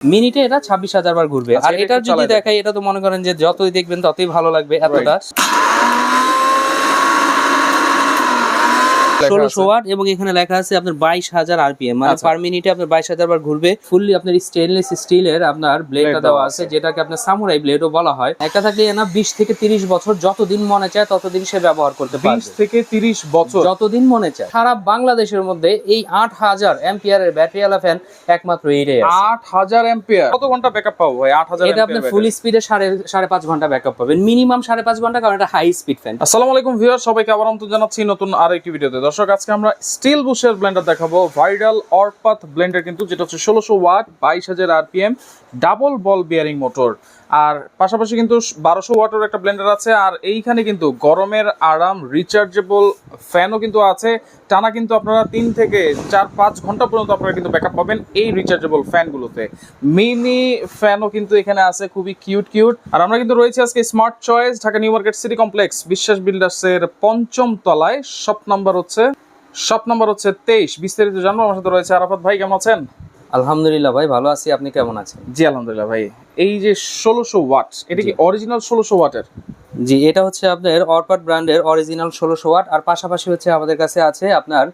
মিনিটে এটা ছাব্বিশ হাজার বার ঘুরবে। আচ্ছা, আর এটা এটা যদি দেখাই এটা তো মনে করেন যে যতই দেখবেন ততই ভালো লাগবে এতটা লেখা ষোলোশো ওয়াট এবং এখানে লেখা আছে আপনার বাইশ হাজার আরপিএম। মানে আচ্ছা। পার মিনিটে আপনার বাইশ হাজার বার ঘুরবে। ফুললি আপনার স্টেনলেস স্টিলের আপনার ব্লেডটা দেওয়া আছে যেটাকে আপনার সামুরাই ব্লেডও বলা হয়। একটা থাকলে না বিশ থেকে তিরিশ বছর যতদিন মনে চায় ততদিন সে ব্যবহার করতে বিশ থেকে তিরিশ বছর। যতদিন মনে চায়। সারা বাংলাদেশের মধ্যে এই আট হাজার এম্পিয়ারের ব্যাটারি ফ্যান একমাত্র এইটাই আট হাজার এম্পিয়ার কত ঘণ্টা ব্যাকআপ পাবো ভাই? আট হাজার এটা আপনার ফুল স্পিডে সাড়ে সাড়ে পাঁচ ঘণ্টা ব্যাকআপ পাবেন। মিনিমাম সাড়ে পাঁচ ঘণ্টা কারণ এটা হাই স্পিড ফ্যান আসসালামু আলাইকুম ভিউয়ার সবাইকে আবার আমন্ত্রণ জানাচ্ছি নতুন আর একটি ভিডিওতে দর্শক, আজকে আমরা স্টিল বুশের ব্লেন্ডার দেখাবো। ভাইরাল অরপাথ ব্লেন্ডার কিন্তু, যেটা হচ্ছে ষোলোশো ওয়াট, বাইশ হাজার RPM double ball bearing motor আর পাশাপাশি কিন্তু বারোশো ওয়াটের একটা ব্লেন্ডার আছে, আর এইখানে কিন্তু গরমের আরাম রিচার্জেবল ফ্যানও কিন্তু আছে। টানা কিন্তু আপনারা তিন থেকে চার, পাঁচ ঘণ্টা পর্যন্ত আপনারা কিন্তু ব্যাকআপ পাবেন এই রিচার্জেবল ফ্যানগুলোতে মিনি ফ্যানও কিন্তু এখানে আছে, খুবই কিউট কিউট আর আমরা কিন্তু রয়েছে আজকে smart choice Dhaka new market city complex, Biswas বিল্ডার্সের পঞ্চম তলায়। শপ নাম্বার হচ্ছে, শপ নাম্বার হচ্ছে তেইশ। বিস্তারিত জানব, আমার সাথে রয়েছে আরাফাত ভাই, কেমন আছেন? আলহামদুলিল্লাহ ভাই ভালো আছি। আপনি কেমন আছেন? জি আলহামদুলিল্লাহ ভাই। এই যে ষোলোশো ওয়াট এটা কি অরিজিনাল ষোলোশো ওয়াটের? জি এটা হচ্ছে আপনার অরপাট ব্র্যান্ডের অরিজিনাল ষোলোশো ওয়াট আর পাশাপাশি হচ্ছে আমাদের কাছে আছে আপনার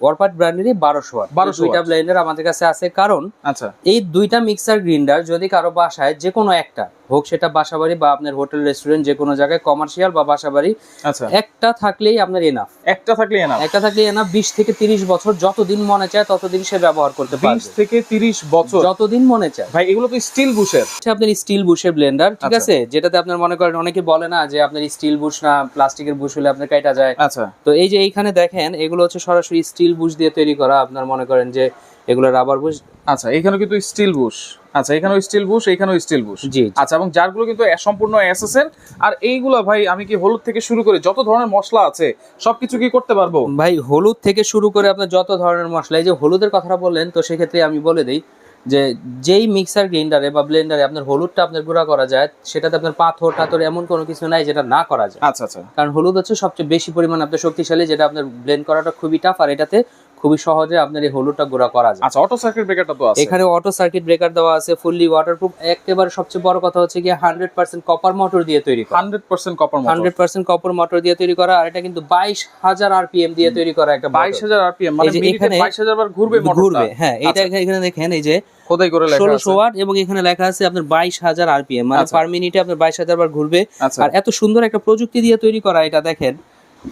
অরপাট ব্র্যান্ডেরই বারোশো ওয়াট 1200 দুইটা ব্লেন্ডার আমাদের কাছে আছে কারণ আচ্ছা। এই দুইটা মিক্সার গ্রিন্ডার যদি কারও বাসায় যে কোনো একটা হোক সেটা বাসাবাড়ি বা আপনার হোটেল রেস্টুরেন্ট যে কোনো জায়গায় কমার্শিয়াল বা বাসাবাড়ি আচ্ছা। একটা থাকলেই আপনার এনাফ একটা থাকলে না একটা থাকলেই এনাফ বিশ থেকে তিরিশ বছর যতদিন মনে চায় ততদিন সে ব্যবহার করতে বিশ পারবে। থেকে তিরিশ বছর। যতদিন মনে চায়। ভাই এগুলো তো স্টিল বুশের হচ্ছে আপনার স্টিল বুশের ব্লেন্ডার ঠিক আচ্ছা। আছে? যেটাতে আপনার মনে করেন অনেকে বলে না যে আপনার স্টিল বুশ না প্লাস্টিকের বুশ হলে আপনার কাটা যায়। আচ্ছা। তো এই যে এইখানে দেখেন এগুলো হচ্ছে সরাসরি স্টিল বুশ দিয়ে তৈরি করা আপনার মনে করেন যে এগুলো রাবার বুশ আচ্ছা এখানে কিন্তু স্টিল বুশ আচ্ছা এখানেও স্টিল বুশ এখানেও স্টিল বুশ জি আচ্ছা এবং যারগুলো কিন্তু সম্পূর্ণ এসএসএল। আর এইগুলো ভাই আমি কি হলুদ থেকে শুরু করে যত ধরনের মশলা আছে সবকিছু কি করতে পারব? ভাই হলুদ থেকে শুরু করে আপনার যত ধরনের মশলা এই যে হলুদের কথাটা বললেন তো সেক্ষেত্রে আমি বলে দিই যে যেই মিক্সার গ্রাইন্ডারে বা ব্লেন্ডারে আপনার হলুদটা আপনার গুঁড়া করা যায় সেটাতে আপনার পাথর টাথর এমন কোনো কিছু নাই যেটা না করা যায়। আচ্ছা আচ্ছা। কারণ হলুদ হচ্ছে সবচেয়ে বেশি পরিমাণ আপনার শক্তিশালী যেটা আপনার ব্লেন্ড করাটা খুবই টাফ আর এটাতে খুবই সহজে আপনার এই হলুদটা গুঁড়া করা যায়। আচ্ছা অটো সার্কিট ব্রেকারটা তো আছে। এখানে অটো সার্কিট ব্রেকার দেওয়া আছে ফুললি ওয়াটারপ্রুফ একেবারে সবচেয়ে বড় কথা হচ্ছে কি হান্ড্রেড পার্সেন্ট কপার মোটর দিয়ে তৈরি করা। Hundred percent copper motor hundred percent copper motor দিয়ে তৈরি করা আর এটা কিন্তু বাইশ হাজার আরপিএম দিয়ে তৈরি করা একটা বাইশ হাজার আরপিএম মানে মিনিটে এখানে বাইশ হাজার বার ঘুরবে। মোটরটা ঘুরবে হ্যাঁ এটা আচ্ছা। এখানে দেখেন এই যে খোদাই করে লেখা আছে। ওয়াট এবং এখানে লেখা আছে আপনার বাইশ হাজার আরপিএম মানে আচ্ছা। পার মিনিটে আপনার বাইশ হাজার বার ঘুরবে। আচ্ছা। আর এত সুন্দর একটা প্রযুক্তি দিয়ে তৈরি করা এটা দেখেন।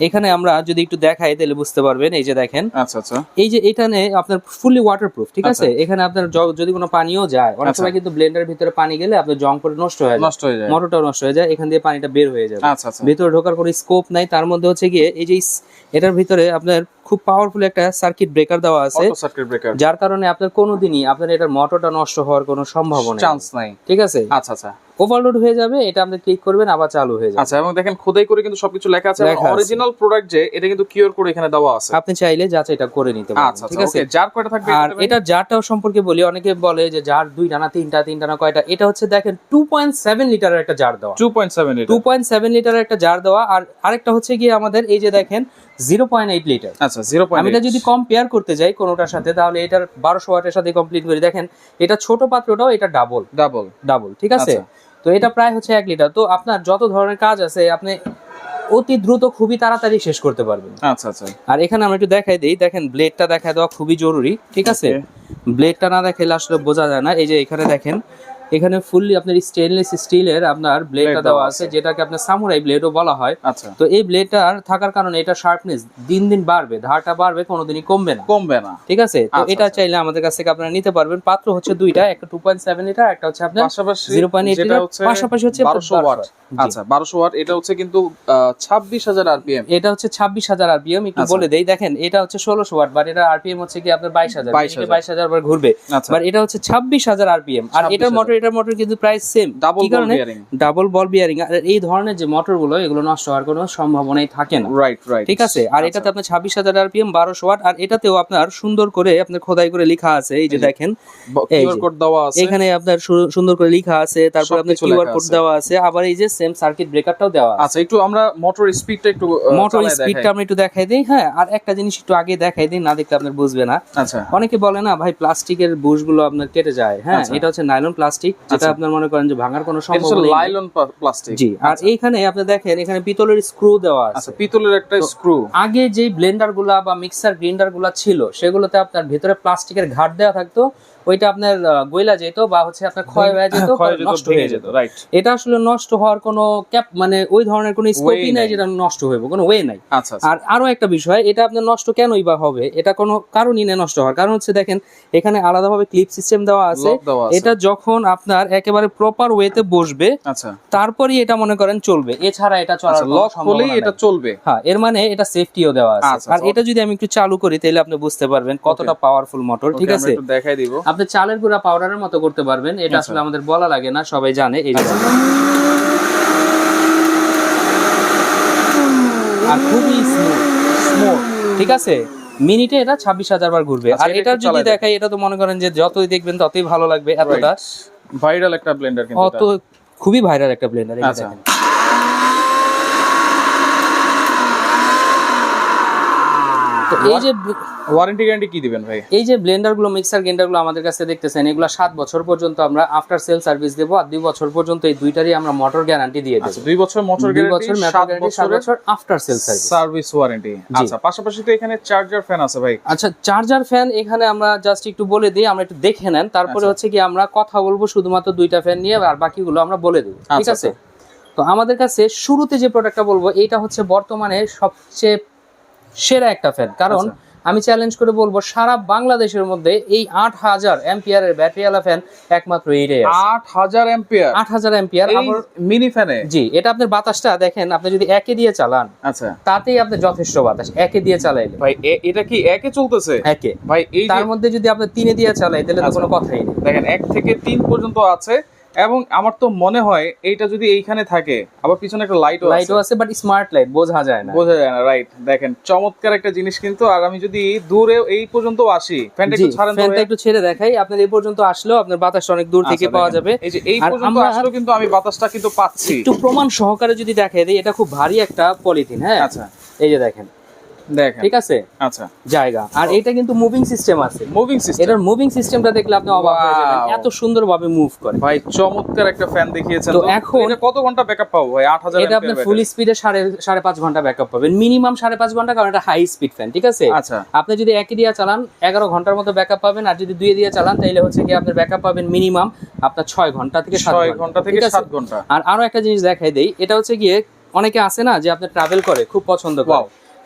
এখানে আমরা যদি একটু দেখাই তাহলে বুঝতে পারবেন। এই যে দেখেন। আচ্ছা আচ্ছা। এই যে এখানে আপনার ফুললি ওয়াটারপ্রুফ ঠিক আছে? এখানে আপনার যদি কোনো পানিও যায় অনেক আচ্ছা। সময় কিন্তু ব্লেন্ডারের ভিতরে পানি গেলে আপনার জং করে নষ্ট হয়ে যায়। নষ্ট হয়ে যায়। মোটরটাও নষ্ট হয়ে যায় এখান দিয়ে পানিটা বের হয়ে যাবে। আচ্ছা আচ্ছা। ভিতরে ঢোকার কোনো স্কোপ নাই তার মধ্যে হচ্ছে গিয়ে এই যে এটার ভিতরে আপনার খুব পাওয়ারফুল একটা সার্কিট ব্রেকার দেওয়া আছে। অটো সার্কিট ব্রেকার যার কারণে আপনার কোনোদিনই আপনার এটার মোটরটা নষ্ট হওয়ার কোনো সম্ভাবনা নেই। চান্স নাই। ঠিক আছে? আচ্ছা আচ্ছা। ওভারলোড হয়ে যাবে এটা আপনি ক্লিক করবেন আবার চালু হয়ে যাবে। আচ্ছা এবং দেখেন খোদাই করে কিন্তু সবকিছু লেখা আছে অরিজিনাল প্রোডাক্ট যে এটা কিন্তু কিওর করে এখানে দেওয়া আছে। আপনি চাইলে যাচাইটা করে নিতে পারেন আচ্ছা ঠিক আচ্ছা আছে? ওকে যার কয়টা থাকবে আর এটা জারটাও সম্পর্কে বলি অনেকে বলে যে জার দুই টানা তিনটা তিনটা না কয়টা এটা হচ্ছে দেখেন টু পয়েন্ট সেভেন লিটারের একটা জার দেওয়া। Two point seven two point seven লিটারের একটা জার দেওয়া আর আরেকটা হচ্ছে গিয়ে আমাদের এই যে দেখেন জিরো পয়েন্ট এইট লিটার আচ্ছা জিরো আমি এটা যদি কম্পেয়ার করতে যাই কোনোটার সাথে তাহলে এটার বারোশো ওয়াটের সাথে কমপ্লিট করি দেখেন এটা ছোট পাত্রটাও এটা ডাবল ডাবল ডাবল ঠিক আছে? আচ্ছা। তো এটা প্রায় হচ্ছে এক লিটার। তো আপনার যত ধরনের কাজ আছে আপনি অতি দ্রুত খুবই তাড়াতাড়ি শেষ করতে পারবেন। আচ্ছা আচ্ছা। আর এখানে আমরা একটু দেখাই দিই। দেখেন ব্লেডটা দেখা দেওয়া খুবই জরুরি ঠিক আছে? ব্লেডটা না দেখাইলে আসলে বোঝা যায় না। এই যে এখানে দেখেন এখানে ফুললি আপনার স্টেনলেস স্টিলের আপনার ব্লেডটা দেওয়া আছে যেটাকে আপনার সামুরাই ব্লেডও বলা হয়। আচ্ছা। তো এই ব্লেডটার থাকার কারণে এটা শার্পনেস দিন দিন বাড়বে ধারটা বাড়বে কোনোদিনই কমবে না। কমবে না। ঠিক আছে? তো আচ্ছা, এটা আচ্ছা। চাইলে আমাদের কাছ থেকে আপনারা নিতে পারবেন। পাত্র হচ্ছে দুইটা একটা টু পয়েন্ট সেভেন লিটার একটা হচ্ছে আপনার পাশাপাশি জিরো পয়েন্ট এইট যেটা লিটার পাশাপাশি হচ্ছে বারোশো ওয়াট। আচ্ছা বারোশো ওয়াট এটা হচ্ছে কিন্তু ছাব্বিশ হাজার আরপিএম এটা হচ্ছে ছাব্বিশ হাজার আরপিএম একটু আচ্ছা। বলে দেই। দেখেন এটা হচ্ছে ষোলোশো ওয়াট বাট এটা আরপিএম হচ্ছে কি আপনার বাইশ হাজার। 22,000 বাইশ হাজার বার ঘুরবে। বাট এটা হচ্ছে ছাব্বিশ হাজার আরপিএম আর এটার 26,000 মোটর এটার মোটর কিন্তু প্রায় সেম ডাবল বল কারণে? বিয়ারিং ডাবল বল বিয়ারিং আর এই ধরনের যে মোটরগুলো এগুলো নষ্ট হওয়ার কোনো সম্ভাবনাই থাকে না। রাইট রাইট ঠিক আছে? আর এটাতে আপনার ছাব্বিশ হাজার আরপিএম বারোশো ওয়াট আর এটাতেও আপনার সুন্দর করে আপনার খোদাই করে লেখা আছে এই যে দেখেন। কিউআর কোড দেওয়া আছে। এখানে আপনার সুন্দর করে লেখা আছে তারপর আপনার কিউআর কোড দেওয়া আছে আবার এই যে সেম সার্কিট ব্রেকারটাও দেওয়া আছে। আচ্ছা একটু আমরা মোটর স্পিডটা একটু মোটর স্পিডটা আমরা একটু দেখাই দিই হ্যাঁ আর একটা জিনিস একটু আগে দেখাই দিই না দেখলে আপনার বুঝবে না। আচ্ছা। অনেকে বলে না ভাই প্লাস্টিকের বুশগুলো আপনার কেটে যায়। হ্যাঁ আচ্ছা। এটা হচ্ছে নাইলন প্লাস্টিক যেটা আচ্ছা। আপনার মনে করেন যে ভাঙার কোনো সম্ভাবনা নেই। লাইলন প্লাস্টিক জি আর এইখানে আপনি দেখেন এখানে পিতলের স্ক্রু দেওয়া আছে। আচ্ছা পিতলের একটা স্ক্রু আগে যে ব্লেন্ডারগুলা বা মিক্সার গ্রাইন্ডারগুলা ছিল সেগুলোতে আপনার ভিতরে প্লাস্টিকের ঘাট দেওয়া থাকতো। ওইটা আপনার গইলা যেত বা হচ্ছে আপনার ক্ষয় হয়ে যেত পরে যেত, নষ্ট হয়ে যেত। রাইট এটা আসলে নষ্ট হওয়ার কোনো ক্যাপ মানে ওই ধরনের কোনো স্কোপই নাই। যেটা নষ্ট হইব কোনো ওয়ে নাই। আচ্ছা আচ্ছা। আর আরও একটা বিষয় এটা আপনার নষ্ট কেনই বা হবে এটা কোনো কারণই নেই নষ্ট হওয়ার। কারণ হচ্ছে দেখেন এখানে আলাদাভাবে ক্লিপ সিস্টেম দেওয়া আছে। এটা যখন আপনার একেবারে প্রপার ওয়েতে বসবে আচ্ছা। তারপরই এটা মনে করেন চলবে। এছাড়া এটা চলার আচ্ছা লক হলেই এটা চলবে। হ্যাঁ এর মানে এটা সেফটিও দেওয়া আছে। আচ্ছা, আর আচ্ছা। এটা যদি আমি একটু চালু করি তাহলে আপনি বুঝতে পারবেন কতটা পাওয়ারফুল মোটর ঠিক আছে? দেখাই দিব। আপনি চালের গুঁড়া পাউডারের মতো করতে পারবেন। এটা আচ্ছা। আসলে আমাদের বলা লাগে না সবাই জানে এই আর খুবই স্মুথ ঠিক আছে? মিনিটে এটা ছাব্বিশ হাজার বার ঘুরবে। আচ্ছা, আর এটা যদি দেখাই এটা তো মনে করেন যে যতই দেখবেন ততই ভালো লাগবে এতটা। ভাইরাল একটা ব্লেন্ডার অত খুবই ভাইরাল একটা ব্লেন্ডার আচ্ছা। তো এই যে ওয়ারেন্টি গ্যারান্টি কি দিবেন ভাই? এই যে ব্লেন্ডারগুলো মিক্সার গ্রাইন্ডারগুলো আমাদের কাছে দেখতেছেন এগুলো সাত বছর পর্যন্ত আমরা আফটার সেল সার্ভিস দেবো আর দুই বছর পর্যন্ত এই দুইটারই আমরা মোটর গ্যারান্টি দিয়ে আচ্ছা দেবো। দুই বছর মোটর গ্যারান্টি বছর সাত গ্যারান্টি সাত বছর after sale service service warranty আচ্ছা পাশাপাশি তো এখানে চার্জার ফ্যান আছে ভাই। আচ্ছা চার্জার ফ্যান এখানে আমরা জাস্ট একটু বলে দিই আমরা একটু দেখে নেন। তারপরে আচ্ছা। হচ্ছে কি আমরা কথা বলব শুধুমাত্র দুইটা ফ্যান নিয়ে আর বাকিগুলো আমরা বলে দেবো ঠিক আচ্ছা, আছে? তো আমাদের কাছে শুরুতে যে প্রোডাক্টটা বলব এটা হচ্ছে বর্তমানে সবচেয়ে সেরা একটা ফ্যান কারণ আচ্ছা। আমি চ্যালেঞ্জ করে বলব সারা বাংলাদেশের মধ্যে এই আট হাজার এম্পিয়ারের ব্যাটারিওয়ালা ফ্যান একমাত্র এইটাই আছে। আট হাজার এম্পিয়ার আট হাজার এম্পিয়ার মিনি ফ্যানে জি এটা আপনার বাতাসটা দেখেন আপনি যদি একে দিয়ে চালান আচ্ছা। তাতেই আপনার যথেষ্ট বাতাস একে দিয়ে চালাইলে। ভাই এটা কি একে চলতেছে? একে। ভাই এই তার মধ্যে যদি আপনি তিনে দিয়ে চালাই তাহলে তো আচ্ছা। কোনো কথাই নেই। দেখেন এক থেকে তিন পর্যন্ত আছে এবং আমার তো মনে হয় এইটা যদি এইখানে থাকে আবার পিছনে একটা লাইটও লাইটও আছে। বাট স্মার্ট লাইট বোঝা যায় না। বোঝা যায় না রাইট দেখেন চমৎকার একটা জিনিস কিন্তু আর আমি যদি দূরে এই পর্যন্ত আসি ফ্যানটা একটু ছাড়েন ফ্যানটা একটু ছেড়ে দেখাই আপনার এই পর্যন্ত আসলেও আপনার বাতাসটা অনেক দূর থেকে আচ্ছা, পাওয়া যাবে। এই যে এই পর্যন্ত আসলেও কিন্তু আমি বাতাসটা কিন্তু পাচ্ছি। একটু প্রমাণ সহকারে যদি দেখাই দিই এটা খুব ভারী একটা পলিথিন হ্যাঁ? আচ্ছা। এই যে দেখেন দেখেন। ঠিক আছে? আচ্ছা। জায়গা। আর এটা কিন্তু মুভিং সিস্টেম আছে। মুভিং সিস্টেম এটার মুভিং সিস্টেমটা দেখলে আপনি অবাক হয়ে যাবেন। এত সুন্দরভাবে মুভ করে। ভাই চমৎকার একটা ফ্যান দেখিয়েছেন। তো এখন- এটা কত ঘণ্টা ব্যাকআপ পাবো ভাই? 8000 এটা আপনার ফুল স্পিডে সাড়ে সাড়ে পাঁচ ঘণ্টা ব্যাকআপ পাবেন। মিনিমাম সাড়ে পাঁচ ঘণ্টা কারণ এটা হাই স্পিড ফ্যান ঠিক আছে? আচ্ছা। আপনি যদি একই দিয়ে চালান এগারো ঘণ্টার মতো ব্যাকআপ পাবেন। আর যদি দুই দিয়ে চালান তাহলে হচ্ছে কি আপনার ব্যাকআপ পাবেন মিনিমাম আপনার ছয় ঘণ্টা থেকে সাত ঘণ্টা। থেকে ঠিক আছে? 7 ঘণ্টা। আর আরও একটা জিনিস দেখাই দেই। এটা হচ্ছে গিয়ে অনেকে আছে না যে আপনি ট্রাভেল করে খুব পছন্দ করে.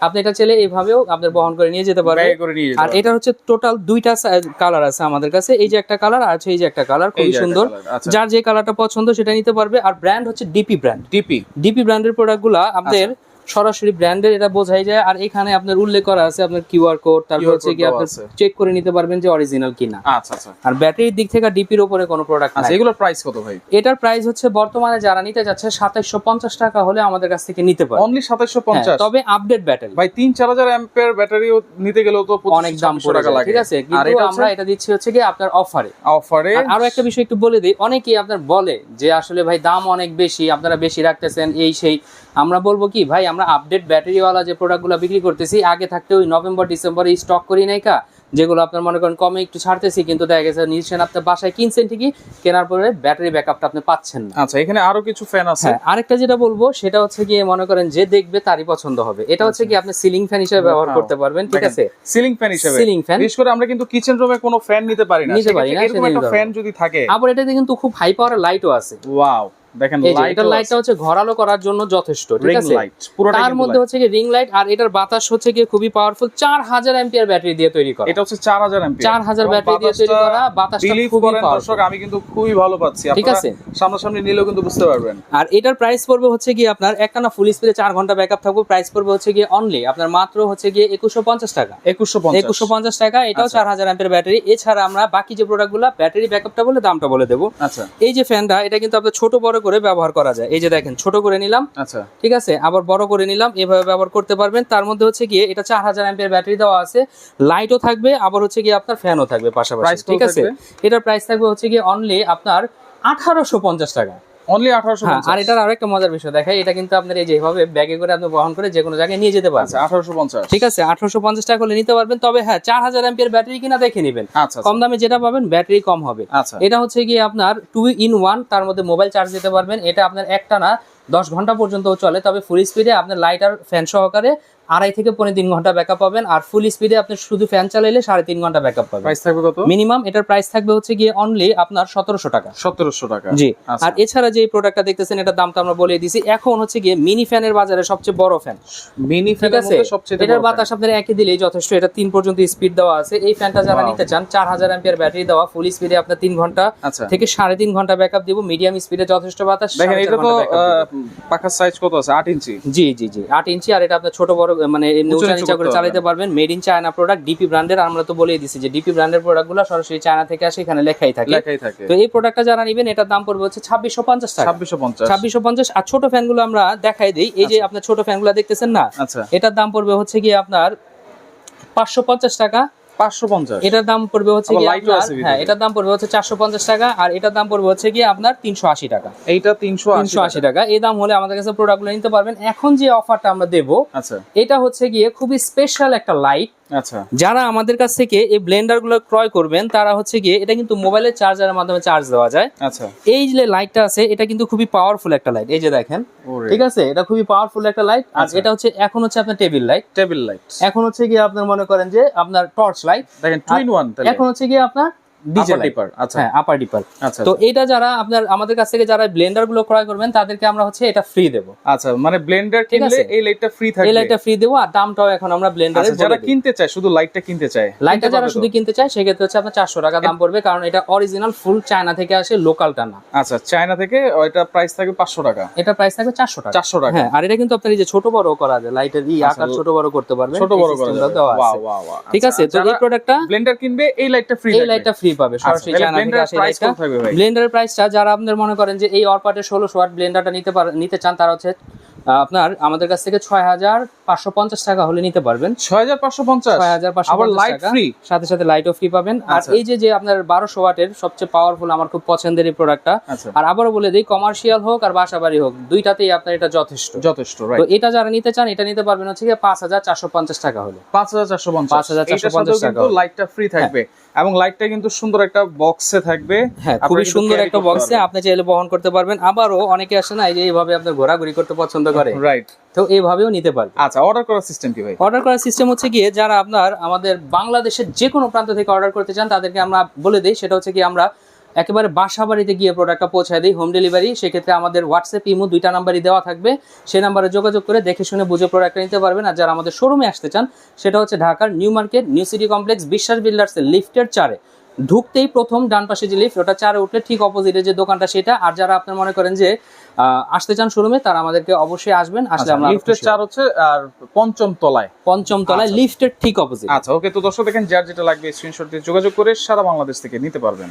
আপনি এটা চাইলে এইভাবেও আপনার বহন করে নিয়ে যেতে পারবেন। যেতে আর এটা হচ্ছে টোটাল দুইটা কালার আছে আমাদের কাছে। এই যে একটা কালার আর আছে এই যে একটা কালার খুবই সুন্দর। আচ্ছা। যার যে কালারটা পছন্দ সেটা নিতে পারবে। আর ব্র্যান্ড হচ্ছে ডিপি ব্র্যান্ড ডিপি ডিপি ব্র্যান্ডের প্রোডাক্টগুলা আপনাদের আচ্ছা। সরাসরি ব্র্যান্ডের এটা বোঝাই যায়। আর এখানে আপনার উল্লেখ করা আছে আপনার কিউআর কোড তারপর হচ্ছে কি আপনি চেক করে নিতে পারবেন যে অরিজিনাল কিনা। আচ্ছা আচ্ছা। আর ব্যাটারির দিক থেকে ডিপির উপরে কোনো প্রোডাক্ট নাই। এগুলোর প্রাইস কত ভাই? এটার প্রাইস হচ্ছে বর্তমানে যারা নিতে যাচ্ছে সাতাইশশো পঞ্চাশ টাকা হলে আমাদের কাছ থেকে নিতে পারে। অনলি 2750 হ্যাঁ, তবে আপডেট ব্যাটারি ভাই 3 4000 অ্যাম্পিয়ার ব্যাটারিও নিতে গেলেও তো অনেক দাম পড়ে লাগে ঠিক আছে? আর কিন্তু এটা আমরা এটা দিচ্ছি হচ্ছে কি আপনার অফারে অফারে আরও একটা বিষয় একটু বলে দিই অনেকেই আপনার বলে যে আসলে ভাই দাম অনেক বেশি আপনারা বেশি রাখতেছেন এই সেই। আমরা বলব কি ভাই আমরা আপডেট ব্যাটারিওয়ালা যে প্রোডাক্টগুলো বিক্রি করতেছি আগে থাকতে ওই নভেম্বর ডিসেম্বরে স্টক করি নাই কা যেগুলো আপনার মনে করেন কমে একটু ছাড়তেছি কিন্তু দেখা গেছে নিশ্চয় আপনার বাসায় কিনছেন ঠিকই কেনার পরে ব্যাটারি ব্যাকআপটা আপনি পাচ্ছেন না। আচ্ছা এখানে আরও কিছু ফ্যান আছে? হ্যাঁ আরেকটা যেটা বলব সেটা হচ্ছে গিয়ে মনে করেন যে দেখবে তারই পছন্দ হবে। এটা হচ্ছে কি আপনি সিলিং ফ্যান হিসেবে ব্যবহার করতে পারবেন ঠিক আছে? সিলিং ফ্যান হিসেবে। সিলিং ফ্যান বিশেষ করে আমরা কিন্তু কিচেন রুমে কোনো ফ্যান নিতে পারি না। নিতে পারি না, এরকম একটা ফ্যান যদি থাকে। আবার এটাতে কিন্তু খুব হাই পাওয়ার লাইটও আছে। ওয়াও দেখেন এটার লাইটটা হচ্ছে ঘোরালো করার জন্য যথেষ্ট ঠিক আছে? তার মধ্যে হচ্ছে কি রিং লাইট আর এটার বাতাস হচ্ছে কি খুবই পাওয়ারফুল চার হাজার অ্যাম্পিয়ার ব্যাটারি দিয়ে তৈরি করা। এটা হচ্ছে 4000 অ্যাম্পিয়ার 4000 ব্যাটারি দিয়ে তৈরি করা, বাতাসটা খুবই। দর্শক আমি কিন্তু খুবই ভালো পাচ্ছি। ঠিক আছে। সামনাসামনি নিলেও কিন্তু বুঝতে পারবেন। আর এটার প্রাইস পড়বে হচ্ছে কি আপনার একটানা ফুল স্পিডে চার ঘণ্টা ব্যাকআপ থাকবে প্রাইস পড়বে হচ্ছে গিয়ে অনলি আপনার মাত্র হচ্ছে গিয়ে একুশশো পঞ্চাশ টাকা। 2150 একুশশো পঞ্চাশ টাকা এটাও আচ্ছা। চার হাজার অ্যাম্পের ব্যাটারি এছাড়া আমরা বাকি যে প্রোডাক্টগুলো ব্যাটারি ব্যাকআপটা বলে দামটা বলে দেবো। আচ্ছা। এই যে ফ্যানটা এটা কিন্তু আপনার ছোট বড় করে ব্যবহার করা যায়। এই যে দেখেন ছোট করে নিলাম। আচ্ছা। ঠিক আছে? আবার বড় করে নিলাম এভাবে ব্যবহার করতে পারবেন। তার মধ্যে হচ্ছে গিয়ে এটা চার হাজার অ্যাম্পিয়ার ব্যাটারি দেওয়া আছে। লাইটও থাকবে আবার হচ্ছে গিয়ে আপনার ফ্যানও থাকবে পাশাপাশি। ঠিক আছে? এটার প্রাইস থাকবে হচ্ছে গিয়ে অনলি আপনার আঠারোশো পঞ্চাশ টাকা। অনলি 1850 হ্যাঁ আর এটার আরেকটা মজার বিষয় দেখাই এটা কিন্তু আপনার এই যেভাবে ব্যাগে করে আপনি বহন করে যে কোনো জায়গায় নিয়ে যেতে পারবেন। আচ্ছা 1850 ঠিক আছে আঠারোশো পঞ্চাশ টাকা হলে নিতে পারবেন তবে হ্যাঁ চার হাজার অ্যাম্পিয়ার ব্যাটারি কিনা দেখে নেবেন। আচ্ছা কম দামে যেটা পাবেন ব্যাটারি কম হবে। আচ্ছা। এটা হচ্ছে গিয়ে আপনার টু ইন ওয়ান তার মধ্যে মোবাইল চার্জ দিতে পারবেন। এটা আপনার একটা না দশ ঘণ্টা পর্যন্ত চলে তবে ফুল স্পিডে আপনার লাইট আর ফ্যান সহকারে আড়াই থেকে পনেরো তিন ঘণ্টা ব্যাকআপ পাবেন। আর ফুল স্পিডে আপনি শুধু ফ্যান চালাইলে সাড়ে তিন ঘণ্টা ব্যাকআপ পাবেন। প্রাইস থাকবে কত? মিনিমাম এটার প্রাইস থাকবে হচ্ছে গিয়ে অনলি আপনার সতেরোশো টাকা। 1700 টাকা। জি। আচ্ছা। আর এছাড়া যে প্রোডাক্টটা দেখতেছেন এটার দামটা আমরা বলে দিছি। এখন হচ্ছে গিয়ে মিনি ফ্যানের বাজারে সবচেয়ে বড় ফ্যান মিনি ঠিক ফ্যানের আছে? সবচেয়ে এটার বাতাস আপনার একই দিলেই যথেষ্ট। এটা তিন পর্যন্ত স্পিড দেওয়া আছে। এই ফ্যানটা যারা নিতে চান চার হাজার অ্যাম্পিয়ার ব্যাটারি দেওয়া ফুল স্পিডে আপনার তিন ঘণ্টা আচ্ছা। থেকে সাড়ে তিন ঘণ্টা ব্যাকআপ দিব। মিডিয়াম স্পিডে যথেষ্ট বাতাস দেখেন এটা তো পাখার সাইজ কত আছে? 8 ইঞ্চি। জি জি জি। আট ইঞ্চি আর এটা আপনার ছোট বড় মানে উঁচা নিচা করে চালাতে পারবেন। Made in China product DP ব্র্যান্ডের আমরা তো বলেই দিছি যে ডিপি ব্র্যান্ডের প্রোডাক্টগুলো সরাসরি চায়না থেকে আসে এখানে লেখাই থাকে। লেখাই থাকে। তো এই প্রোডাক্টটা যারা নেবেন এটার দাম পড়বে হচ্ছে ছাব্বিশশো পঞ্চাশ টাকা। 2650 ছাব্বিশশো পঞ্চাশ। আর ছোট ফ্যানগুলো আমরা দেখাই দেই। এই যে আপনার ছোট ফ্যানগুলো দেখতেছেন না? আচ্ছা। এটার দাম পড়বে হচ্ছে কি আপনার পাঁচশো পঞ্চাশ টাকা। 550 এটার দাম পড়বে হচ্ছে কি। হ্যাঁ এটার দাম পড়বে হচ্ছে চারশো পঞ্চাশ টাকা আর এটার দাম পড়বে হচ্ছে কি আপনার তিনশো আশি টাকা। এইটা 380 তিনশো আশি টাকা। এই দাম হলে আমাদের কাছে প্রোডাক্টগুলো নিতে পারবেন। এখন যে অফারটা আমরা দেবো আচ্ছা। এটা হচ্ছে গিয়ে খুবই স্পেশাল একটা লাইট আচ্ছা। যারা আমাদের কাছ থেকে এই ব্লেন্ডারগুলো ক্রয় করবেন তারা হচ্ছে গিয়ে এটা কিন্তু মোবাইলের চার্জারের মাধ্যমে চার্জ দেওয়া যায়। আচ্ছা। এই যে লাইটটা আছে এটা কিন্তু খুবই পাওয়ারফুল একটা লাইট এই যে দেখেন ঠিক আছে? এটা খুবই পাওয়ারফুল একটা লাইট আর আচ্ছা। এটা হচ্ছে এখন হচ্ছে আপনার টেবিল লাইট টেবিল লাইট এখন হচ্ছে গিয়ে আপনার মনে করেন যে আপনার টর্চ লাইট দেখেন টু ইন ওয়ান এখন হচ্ছে গিয়ে আপনার ডিজে Upper আচ্ছা। হ্যাঁ আপার ডিপার আচ্ছা তো এটা যারা আপনার আমাদের কাছ থেকে যারা ব্লেন্ডারগুলো ক্রয় করবেন তাদেরকে আমরা হচ্ছে এটা ফ্রি দেবো। আচ্ছা মানে ব্লেন্ডার কিনলে এই লাইটটা ফ্রি থাকবে। এই লাইটটা ফ্রি দেবো আর দামটাও এখন আমরা ব্লেন্ডারে আচ্ছা যারা কিনতে চায় শুধু লাইটটা কিনতে চায় লাইটটা যারা শুধু কিনতে চায় সেক্ষেত্রে হচ্ছে আপনার চারশো টাকা দাম পড়বে কারণ এটা অরিজিনাল ফুল চায়না থেকে আসে লোকালটা না আচ্ছা চায়না থেকে ওইটা প্রাইস থাকবে 500 টাকা। এটা প্রাইস থাকবে চারশো টাকা। 400 টাকা। হ্যাঁ আর এটা কিন্তু আপনার এই যে ছোট বড় করা যায় লাইটের ই আচ্ছা, আকার ছোট বড় করতে পারবেন ছোট বড় করা আছে। ঠিক আছে তো এই প্রোডাক্টটা ব্লেন্ডার কিনবে এই লাইটটা ফ্রি এই লাইটটা ফ্রি পাবে সরাসরি চায়না থেকে আসে ব্লেন্ডারের প্রাইসটা যারা আপনার মনে করেন যে এই অরপাটের ষোলোশো ওয়াট ব্লেন্ডারটা নিতে পার নিতে চান তারা হচ্ছে আপনার আমাদের কাছ থেকে ছয় হাজার পাঁচশো পঞ্চাশ টাকা হলে নিতে পারবেন। ছয় হাজার পাঁচশো পঞ্চাশ লাইট ফ্রি সাথে সাথে লাইটও ফ্রি পাবেন। আর আচ্ছা। এই যে যে আপনার বারোশো ওয়াটের সবচেয়ে পাওয়ারফুল আমার খুব পছন্দের এই প্রোডাক্টটা আচ্ছা। আর আবারও বলে দিই কমার্শিয়াল হোক আর বাসা বাড়ি হোক দুইটাতেই আপনার এটা যথেষ্ট। যথেষ্ট তো এটা যারা নিতে চান এটা নিতে পারবেন হচ্ছে পাঁচ হাজার চারশো পঞ্চাশ টাকা হলে। 5450 5450 এইটার সাথেও টাকা কিন্তু হবে। লাইটটা ফ্রি থাকবে। এবং লাইটটা কিন্তু সুন্দর একটা বক্সে থাকবে। হ্যাঁ খুবই সুন্দর একটা বক্সে আপনি চাইলে বহন করতে পারবেন। আবারও অনেকে আসে না এই যে এইভাবে আপনার ঘোরাঘুরি করতে পছন্দ করে। রাইট তো এইভাবেও নিতে পারবে আচ্ছা অর্ডার করার সিস্টেম কি ভাই? অর্ডার করার সিস্টেম হচ্ছে গিয়ে যারা আপনার আমাদের বাংলাদেশের যে কোনো প্রান্ত থেকে অর্ডার করতে চান তাদেরকে আমরা বলে দিই সেটা হচ্ছে কি আমরা একেবারে বাসা বাড়িতে গিয়ে প্রোডাক্টটা পৌঁছায় দিই হোম ডেলিভারি সেক্ষেত্রে আমাদের হোয়াটসঅ্যাপ ইমো দুইটা নাম্বারই দেওয়া থাকবে। সেই নাম্বারে যোগাযোগ করে দেখে শুনে বুঝে প্রোডাক্টটা নিতে পারবেন। আর যারা আমাদের শোরুমে আসতে চান সেটা হচ্ছে ঢাকার new market new city complex Biswas বিল্ডার্সের লিফটের চারে। ঢুকতেই প্রথম ডান পাশে যে লিফট ওটা চারে উঠলে ঠিক অপোজিটে যে দোকানটা সেটা। আর যারা আপনার মনে করেন যে আহ, আসতে চান শোরুমে তারা আমাদেরকে অবশ্যই আসবেন। আসলে আমরা লিফটের চার হচ্ছে আর পঞ্চম তলায়। পঞ্চম তলায় লিফটের ঠিক অপোজিট আচ্ছা ওকে তো দর্শক দেখেন যার যেটা লাগবে স্ক্রিনশট দিয়ে যোগাযোগ করে সারা বাংলাদেশ থেকে নিতে পারবেন।